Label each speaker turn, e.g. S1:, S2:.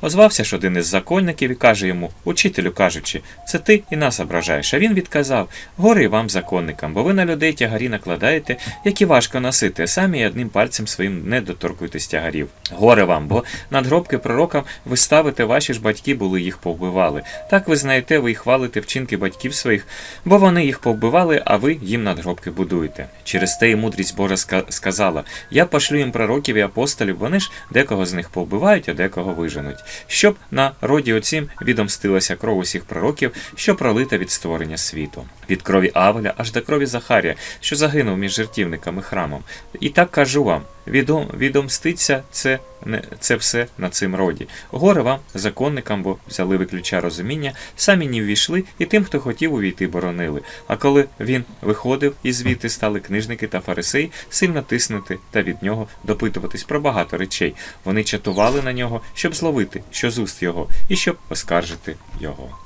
S1: Озвався ж один із законників і каже йому, учителю кажучи, це ти і нас ображаєш. А він відказав: Гори вам, законникам, бо ви на людей тягарі накладаєте, які важко носити, самі одним пальцем своїм не доторкуйтесь тягарів. Горе вам, бо надгробки пророкам ви ставите, ваші ж батьки були їх повбивали. Так ви знаєте, ви й хвалите вчинки батьків своїх, бо вони їх повбивали, а ви їм надгробки будуєте. Через те і мудрість Божа ска- сказала: Я пошлю їм пророків і апостолів, вони ж декого з них повбивають, а декого виженуть. Щоб на роді оцім відомстилася кров усіх пророків, що пролита від створення світу, від крові Авеля аж до крові Захарія, що загинув між жертівниками храмом. І так кажу вам: відом, відомститься це, це все на цим роді. Горе вам, законникам, бо взяли виключа розуміння, самі не ввійшли, і тим, хто хотів увійти, боронили. А коли він виходив, і звідти стали книжники та фарисеї сильно тиснути та від нього допитуватись про багато речей. Вони чатували на нього, щоб зловити, що з уст його, і щоб оскаржити його.